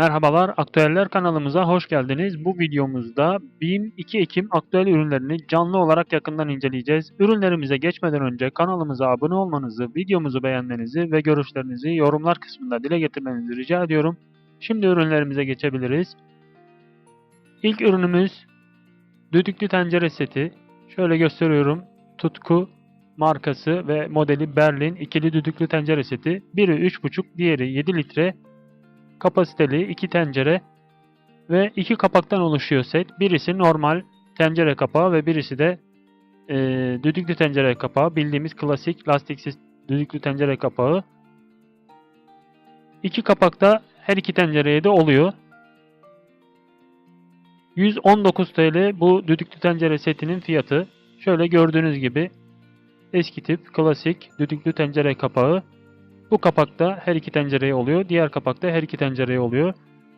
Merhabalar, Aktüeller kanalımıza hoş geldiniz. Bu videomuzda BİM 2 Ekim aktüel ürünlerini canlı olarak yakından inceleyeceğiz. Ürünlerimize geçmeden önce kanalımıza abone olmanızı, videomuzu beğenmenizi ve görüşlerinizi yorumlar kısmında dile getirmenizi rica ediyorum. Şimdi ürünlerimize geçebiliriz. İlk ürünümüz düdüklü tencere seti. Şöyle gösteriyorum. Tutku markası ve modeli Berlin ikili düdüklü tencere seti. Biri 3,5, diğeri 7 litre kapasiteli iki tencere ve iki kapaktan oluşuyor set. Birisi normal tencere kapağı ve birisi de e, düdüklü tencere kapağı. Bildiğimiz klasik lastiksiz düdüklü tencere kapağı. İki kapakta her iki tencereye de oluyor. 119 TL bu düdüklü tencere setinin fiyatı. Şöyle gördüğünüz gibi eski tip klasik düdüklü tencere kapağı. Bu kapakta her iki tencereye oluyor. Diğer kapakta her iki tencereye oluyor.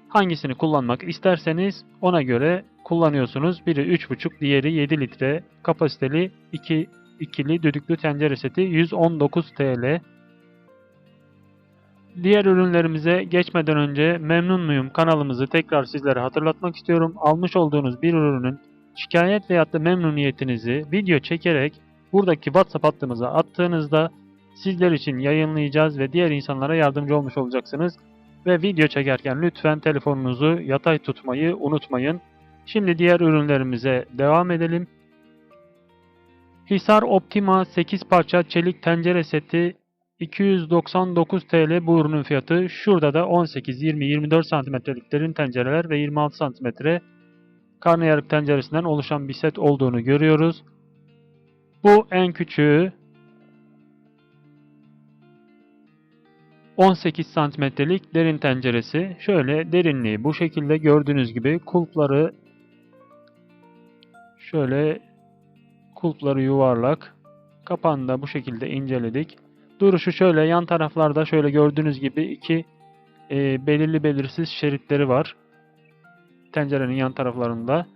Hangisini kullanmak isterseniz ona göre kullanıyorsunuz. Biri 3,5 diğeri 7 litre kapasiteli iki ikili düdüklü tencere seti 119 TL. Diğer ürünlerimize geçmeden önce memnun muyum kanalımızı tekrar sizlere hatırlatmak istiyorum. Almış olduğunuz bir ürünün şikayet veyahut da memnuniyetinizi video çekerek buradaki WhatsApp hattımıza attığınızda sizler için yayınlayacağız ve diğer insanlara yardımcı olmuş olacaksınız. Ve video çekerken lütfen telefonunuzu yatay tutmayı unutmayın. Şimdi diğer ürünlerimize devam edelim. Hisar Optima 8 parça çelik tencere seti 299 TL bu ürünün fiyatı. Şurada da 18, 20, 24 santimetrelik derin tencereler ve 26 santimetre karnıyarık tenceresinden oluşan bir set olduğunu görüyoruz. Bu en küçüğü 18 santimetrelik derin tenceresi. Şöyle derinliği bu şekilde gördüğünüz gibi kulpları şöyle kulpları yuvarlak. Kapağını da bu şekilde inceledik. Duruşu şöyle yan taraflarda şöyle gördüğünüz gibi iki e, belirli belirsiz şeritleri var. Tencerenin yan taraflarında.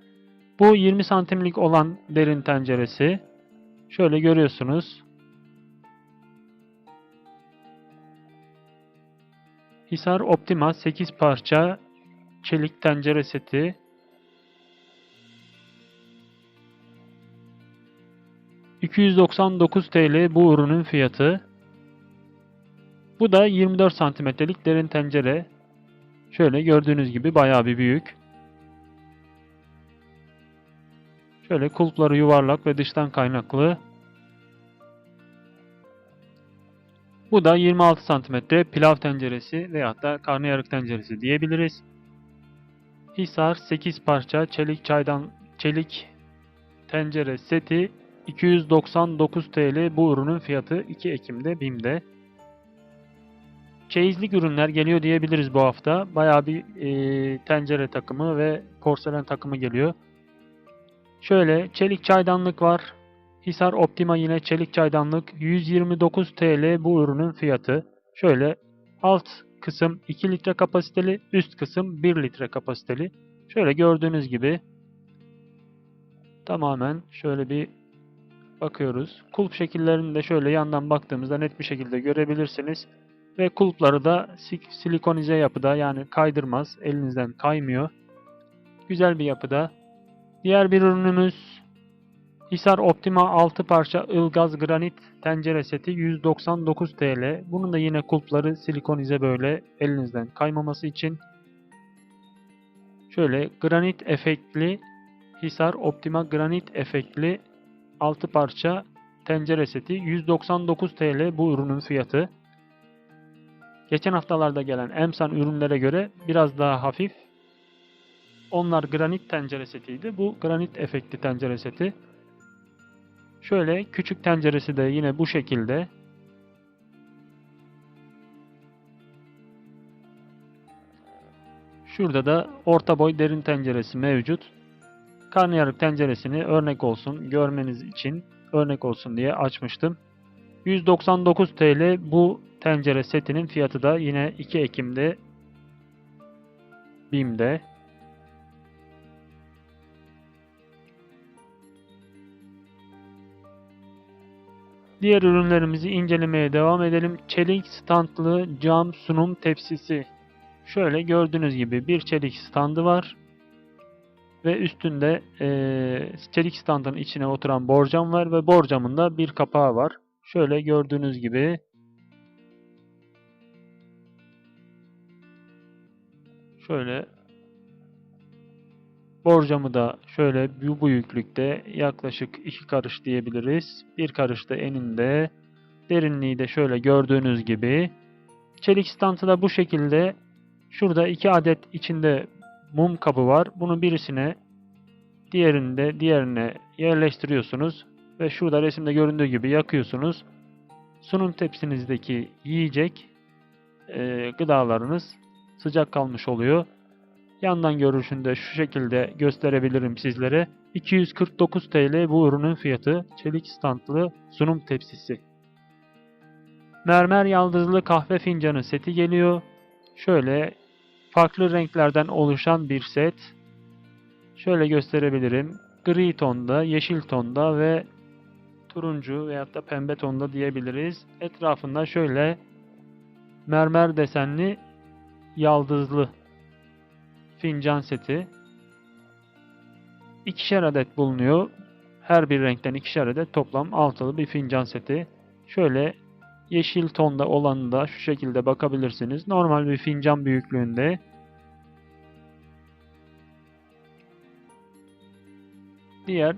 Bu 20 santimlik olan derin tenceresi. Şöyle görüyorsunuz. Hisar Optima 8 parça çelik tencere seti. ...299 TL bu ürünün fiyatı. Bu da 24 santimetrelik derin tencere. Şöyle gördüğünüz gibi bayağı bir büyük. Şöyle kulpları yuvarlak ve dıştan kaynaklı. Bu da 26 cm pilav tenceresi veyahut da karnıyarık tenceresi diyebiliriz. Hisar 8 parça çelik çaydan çelik tencere seti 299 TL bu ürünün fiyatı 2 Ekim'de BİM'de. Çeyizlik ürünler geliyor diyebiliriz bu hafta. Bayağı bir e, tencere takımı ve porselen takımı geliyor. Şöyle çelik çaydanlık var. Hisar Optima yine çelik çaydanlık 129 TL bu ürünün fiyatı. Şöyle alt kısım 2 litre kapasiteli, üst kısım 1 litre kapasiteli. Şöyle gördüğünüz gibi tamamen şöyle bir bakıyoruz. Kulp şekillerini de şöyle yandan baktığımızda net bir şekilde görebilirsiniz. Ve kulpları da silikonize yapıda yani kaydırmaz, elinizden kaymıyor. Güzel bir yapıda. Diğer bir ürünümüz Hisar Optima 6 parça ılgaz granit tencere seti 199 TL. Bunun da yine kulpları silikonize böyle elinizden kaymaması için. Şöyle granit efektli Hisar Optima granit efektli 6 parça tencere seti 199 TL bu ürünün fiyatı. Geçen haftalarda gelen Emsan ürünlere göre biraz daha hafif. Onlar granit tencere setiydi. Bu granit efektli tencere seti. Şöyle küçük tenceresi de yine bu şekilde. Şurada da orta boy derin tenceresi mevcut. Karnıyarık tenceresini örnek olsun, görmeniz için örnek olsun diye açmıştım. 199 TL bu tencere setinin fiyatı da yine 2 Ekim'de BİM'de. Diğer ürünlerimizi incelemeye devam edelim. Çelik standlı cam sunum tepsisi. Şöyle gördüğünüz gibi bir çelik standı var. Ve üstünde eee, çelik standın içine oturan borcam var ve borcamın da bir kapağı var. Şöyle gördüğünüz gibi şöyle borcamı da şöyle bu büyüklükte yaklaşık iki karış diyebiliriz. Bir karış da eninde. Derinliği de şöyle gördüğünüz gibi. Çelik stantı da bu şekilde. Şurada iki adet içinde mum kabı var. Bunu birisine diğerinde diğerine yerleştiriyorsunuz ve şurada resimde göründüğü gibi yakıyorsunuz. Sunum tepsinizdeki yiyecek e, gıdalarınız sıcak kalmış oluyor. Yandan görünüşünde şu şekilde gösterebilirim sizlere. 249 TL bu ürünün fiyatı. Çelik standlı sunum tepsisi. Mermer yaldızlı kahve fincanı seti geliyor. Şöyle farklı renklerden oluşan bir set. Şöyle gösterebilirim. Gri tonda, yeşil tonda ve turuncu veyahut da pembe tonda diyebiliriz. Etrafında şöyle mermer desenli yaldızlı fincan seti. İkişer adet bulunuyor. Her bir renkten ikişer adet toplam altılı bir fincan seti. Şöyle yeşil tonda olanı da şu şekilde bakabilirsiniz. Normal bir fincan büyüklüğünde. Diğer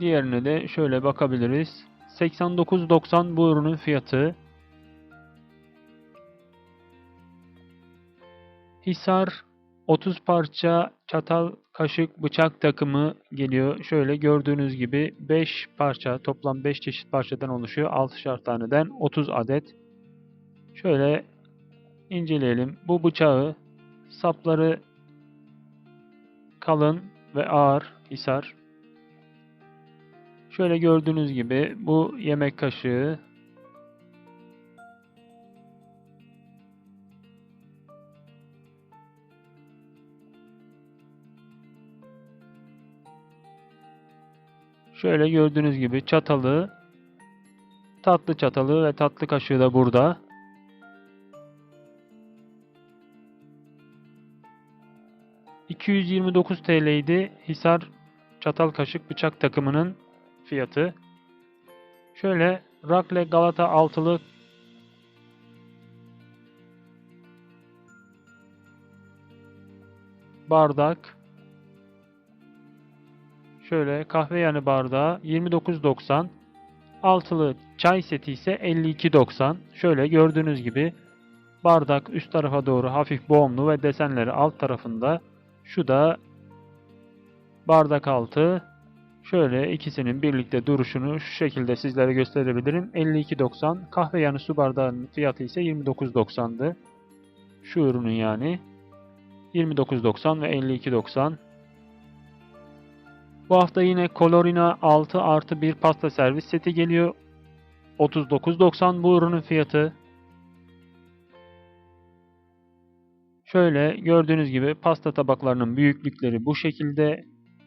Diğerine de şöyle bakabiliriz. 89.90 bu ürünün fiyatı. Hisar 30 parça çatal, kaşık, bıçak takımı geliyor. Şöyle gördüğünüz gibi 5 parça, toplam 5 çeşit parçadan oluşuyor. 6'şar taneden 30 adet. Şöyle inceleyelim. Bu bıçağı sapları kalın ve ağır hisar. Şöyle gördüğünüz gibi bu yemek kaşığı Şöyle gördüğünüz gibi çatalı, tatlı çatalı ve tatlı kaşığı da burada. ...229 TL'ydi Hisar çatal kaşık bıçak takımının fiyatı. Şöyle Rakle Galata altılı bardak Şöyle kahve yanı bardağı 29.90. Altılı çay seti ise 52.90. Şöyle gördüğünüz gibi bardak üst tarafa doğru hafif boğumlu ve desenleri alt tarafında. Şu da bardak altı. Şöyle ikisinin birlikte duruşunu şu şekilde sizlere gösterebilirim. 52.90. Kahve yanı su bardağının fiyatı ise 29.90'dı. Şu ürünün yani. 29.90 ve 52.90. Bu hafta yine Colorina 6 artı 1 pasta servis seti geliyor. 39.90 bu ürünün fiyatı. Şöyle gördüğünüz gibi pasta tabaklarının büyüklükleri bu şekilde.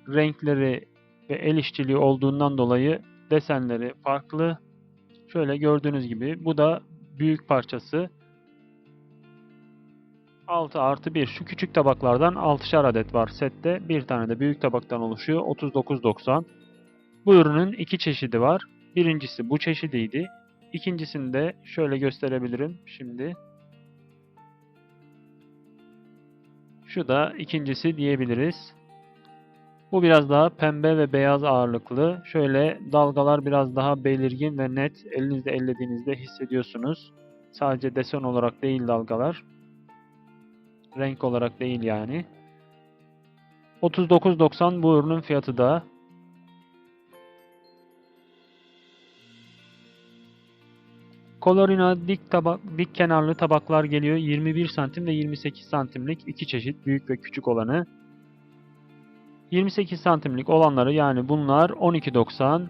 Renkleri ve el işçiliği olduğundan dolayı desenleri farklı. Şöyle gördüğünüz gibi bu da büyük parçası. 6 artı 1. Şu küçük tabaklardan 6'şar adet var sette. Bir tane de büyük tabaktan oluşuyor. 39.90. Bu ürünün iki çeşidi var. Birincisi bu çeşidiydi. İkincisini de şöyle gösterebilirim şimdi. Şu da ikincisi diyebiliriz. Bu biraz daha pembe ve beyaz ağırlıklı. Şöyle dalgalar biraz daha belirgin ve net. Elinizde ellediğinizde hissediyorsunuz. Sadece desen olarak değil dalgalar. Renk olarak değil yani. 39.90 bu ürünün fiyatı da. Colorina dik tabak dik kenarlı tabaklar geliyor. 21 santim ve 28 santimlik iki çeşit büyük ve küçük olanı. 28 santimlik olanları yani bunlar 12.90.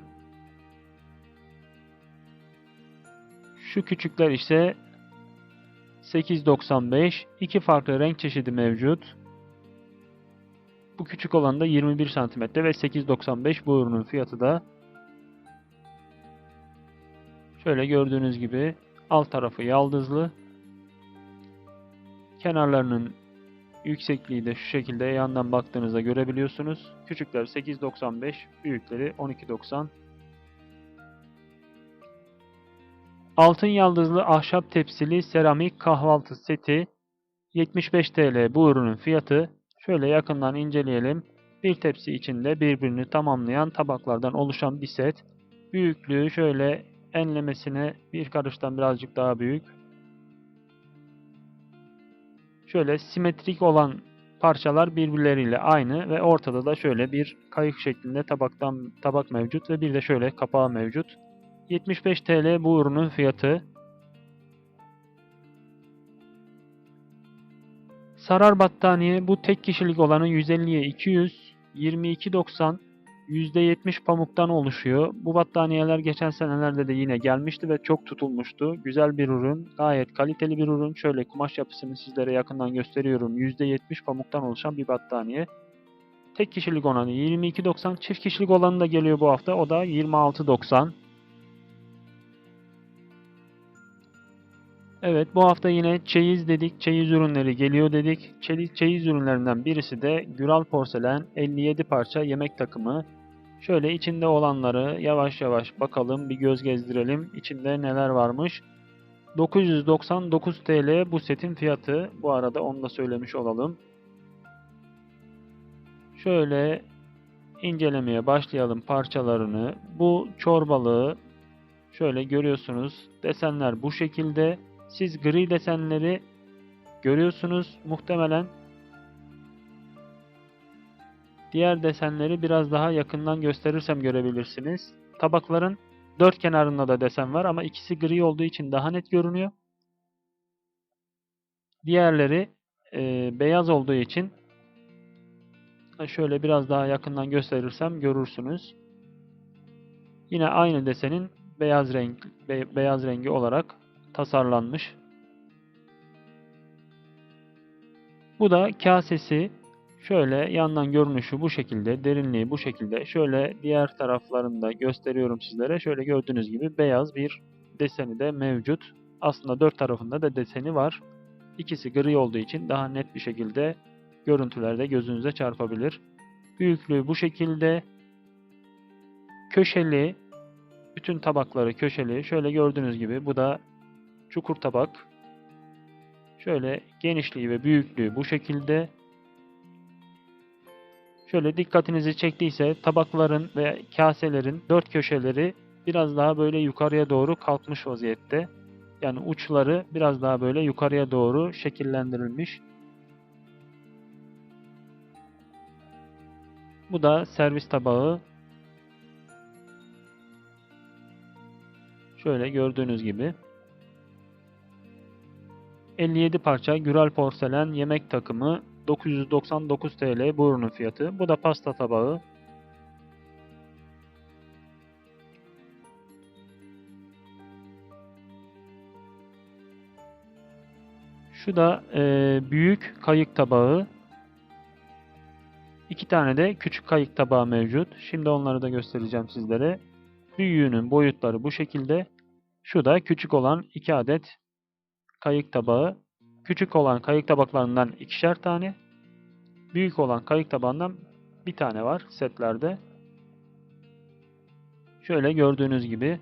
Şu küçükler ise 8.95. İki farklı renk çeşidi mevcut. Bu küçük olan da 21 cm ve 8.95 bu ürünün fiyatı da. Şöyle gördüğünüz gibi Alt tarafı yaldızlı. Kenarlarının yüksekliği de şu şekilde yandan baktığınızda görebiliyorsunuz. Küçükler 8.95, büyükleri 12.90. Altın yaldızlı ahşap tepsili seramik kahvaltı seti 75 TL bu ürünün fiyatı. Şöyle yakından inceleyelim. Bir tepsi içinde birbirini tamamlayan tabaklardan oluşan bir set. Büyüklüğü şöyle enlemesine bir karıştan birazcık daha büyük. Şöyle simetrik olan parçalar birbirleriyle aynı ve ortada da şöyle bir kayık şeklinde tabaktan tabak mevcut ve bir de şöyle kapağı mevcut. 75 TL bu ürünün fiyatı. Sarar battaniye bu tek kişilik olanı 150'ye 200, 22.90, %70 pamuktan oluşuyor. Bu battaniyeler geçen senelerde de yine gelmişti ve çok tutulmuştu. Güzel bir ürün, gayet kaliteli bir ürün. Şöyle kumaş yapısını sizlere yakından gösteriyorum. %70 pamuktan oluşan bir battaniye. Tek kişilik olanı 22.90, çift kişilik olanı da geliyor bu hafta. O da 26.90. Evet bu hafta yine çeyiz dedik, çeyiz ürünleri geliyor dedik. Çeyiz, çeyiz ürünlerinden birisi de Güral Porselen 57 parça yemek takımı. Şöyle içinde olanları yavaş yavaş bakalım, bir göz gezdirelim. İçinde neler varmış. 999 TL bu setin fiyatı. Bu arada onu da söylemiş olalım. Şöyle incelemeye başlayalım parçalarını. Bu çorbalığı şöyle görüyorsunuz. Desenler bu şekilde. Siz gri desenleri görüyorsunuz muhtemelen. Diğer desenleri biraz daha yakından gösterirsem görebilirsiniz. Tabakların dört kenarında da desen var ama ikisi gri olduğu için daha net görünüyor. Diğerleri e, beyaz olduğu için şöyle biraz daha yakından gösterirsem görürsünüz. Yine aynı desenin beyaz renk be, beyaz rengi olarak tasarlanmış. Bu da kasesi şöyle yandan görünüşü bu şekilde, derinliği bu şekilde. Şöyle diğer taraflarında gösteriyorum sizlere. Şöyle gördüğünüz gibi beyaz bir deseni de mevcut. Aslında dört tarafında da deseni var. İkisi gri olduğu için daha net bir şekilde görüntülerde gözünüze çarpabilir. Büyüklüğü bu şekilde. Köşeli, bütün tabakları köşeli. Şöyle gördüğünüz gibi bu da çukur tabak. Şöyle genişliği ve büyüklüğü bu şekilde. Şöyle dikkatinizi çektiyse tabakların ve kaselerin dört köşeleri biraz daha böyle yukarıya doğru kalkmış vaziyette. Yani uçları biraz daha böyle yukarıya doğru şekillendirilmiş. Bu da servis tabağı. Şöyle gördüğünüz gibi. 57 parça Güral porselen yemek takımı 999 TL bu ürünün fiyatı. Bu da pasta tabağı. Şu da e, büyük kayık tabağı. İki tane de küçük kayık tabağı mevcut. Şimdi onları da göstereceğim sizlere. Büyüğünün boyutları bu şekilde. Şu da küçük olan 2 adet kayık tabağı. Küçük olan kayık tabaklarından ikişer tane. Büyük olan kayık tabağından bir tane var setlerde. Şöyle gördüğünüz gibi.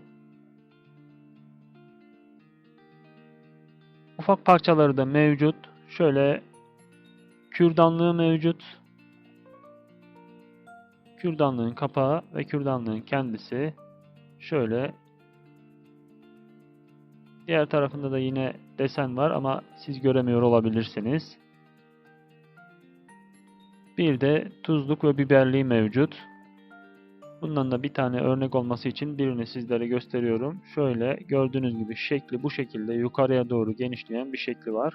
Ufak parçaları da mevcut. Şöyle kürdanlığı mevcut. Kürdanlığın kapağı ve kürdanlığın kendisi. Şöyle Diğer tarafında da yine desen var ama siz göremiyor olabilirsiniz. Bir de tuzluk ve biberliği mevcut. Bundan da bir tane örnek olması için birini sizlere gösteriyorum. Şöyle gördüğünüz gibi şekli bu şekilde yukarıya doğru genişleyen bir şekli var.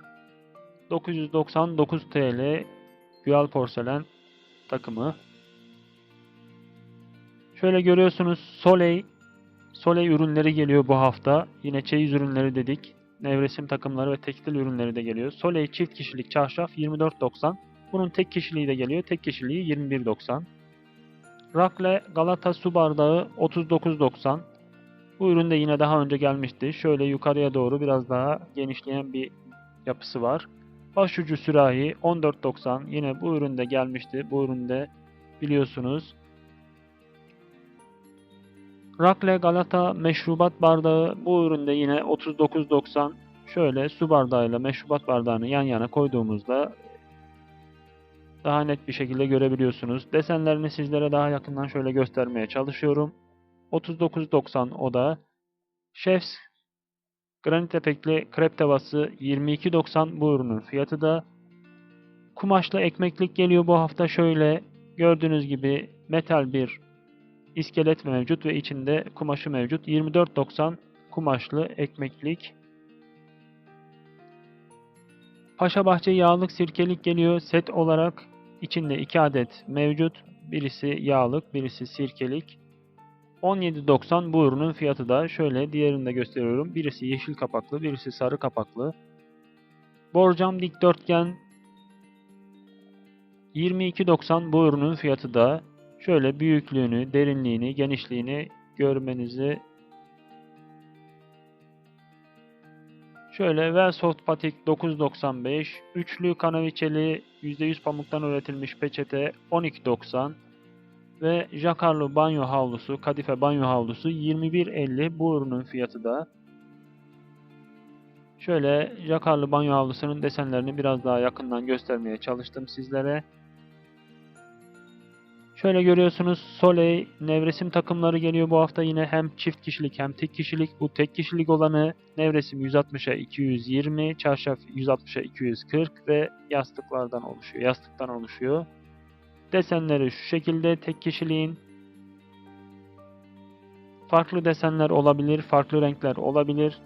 999 TL Güal porselen takımı. Şöyle görüyorsunuz Soleil Soleil ürünleri geliyor bu hafta. Yine çeyiz ürünleri dedik. Nevresim takımları ve tekstil ürünleri de geliyor. Soleil çift kişilik çarşaf 24.90. Bunun tek kişiliği de geliyor. Tek kişiliği 21.90. Rakle Galata su bardağı 39.90. Bu ürün de yine daha önce gelmişti. Şöyle yukarıya doğru biraz daha genişleyen bir yapısı var. Başucu sürahi 14.90 yine bu üründe gelmişti. Bu üründe biliyorsunuz. Rakle Galata meşrubat bardağı bu üründe yine 39.90 şöyle su bardağıyla meşrubat bardağını yan yana koyduğumuzda daha net bir şekilde görebiliyorsunuz. Desenlerini sizlere daha yakından şöyle göstermeye çalışıyorum. 39.90 o da. Chef's granit efektli krep tavası 22.90 bu ürünün fiyatı da. Kumaşlı ekmeklik geliyor bu hafta şöyle. Gördüğünüz gibi metal bir iskelet mevcut ve içinde kumaşı mevcut. 24.90 kumaşlı ekmeklik. Paşabahçe yağlık sirkelik geliyor set olarak. İçinde 2 adet mevcut. Birisi yağlık, birisi sirkelik. 17.90 bu ürünün fiyatı da şöyle diğerini de gösteriyorum. Birisi yeşil kapaklı, birisi sarı kapaklı. Borcam dikdörtgen 22.90 bu ürünün fiyatı da şöyle büyüklüğünü, derinliğini, genişliğini görmenizi Şöyle Velsoft patik 9.95, üçlü kanaviçeli %100 pamuktan üretilmiş peçete 12.90 ve Jacquard'lı banyo havlusu, kadife banyo havlusu 21.50 bu ürünün fiyatı da. Şöyle Jacquard'lı banyo havlusunun desenlerini biraz daha yakından göstermeye çalıştım sizlere. Şöyle görüyorsunuz Soleil nevresim takımları geliyor bu hafta yine hem çift kişilik hem tek kişilik. Bu tek kişilik olanı nevresim 160'a 220, çarşaf 160'a 240 ve yastıklardan oluşuyor. Yastıktan oluşuyor. Desenleri şu şekilde tek kişiliğin farklı desenler olabilir, farklı renkler olabilir.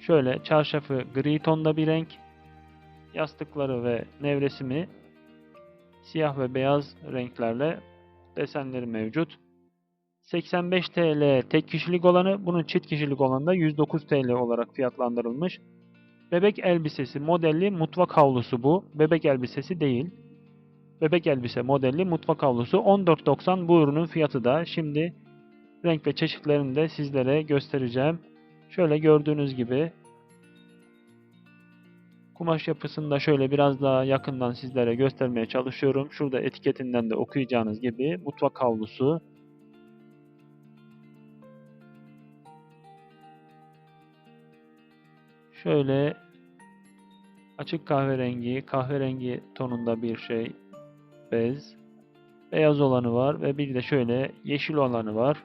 Şöyle çarşafı gri tonda bir renk, yastıkları ve nevresimi siyah ve beyaz renklerle desenleri mevcut. 85 TL tek kişilik olanı, bunun çift kişilik olanı da 109 TL olarak fiyatlandırılmış. Bebek elbisesi modelli mutfak havlusu bu. Bebek elbisesi değil. Bebek elbise modelli mutfak havlusu 14.90 bu ürünün fiyatı da. Şimdi renk ve çeşitlerini de sizlere göstereceğim. Şöyle gördüğünüz gibi Kumaş yapısını da şöyle biraz daha yakından sizlere göstermeye çalışıyorum. Şurada etiketinden de okuyacağınız gibi mutfak havlusu. Şöyle açık kahverengi, kahverengi tonunda bir şey bez. Beyaz olanı var ve bir de şöyle yeşil olanı var.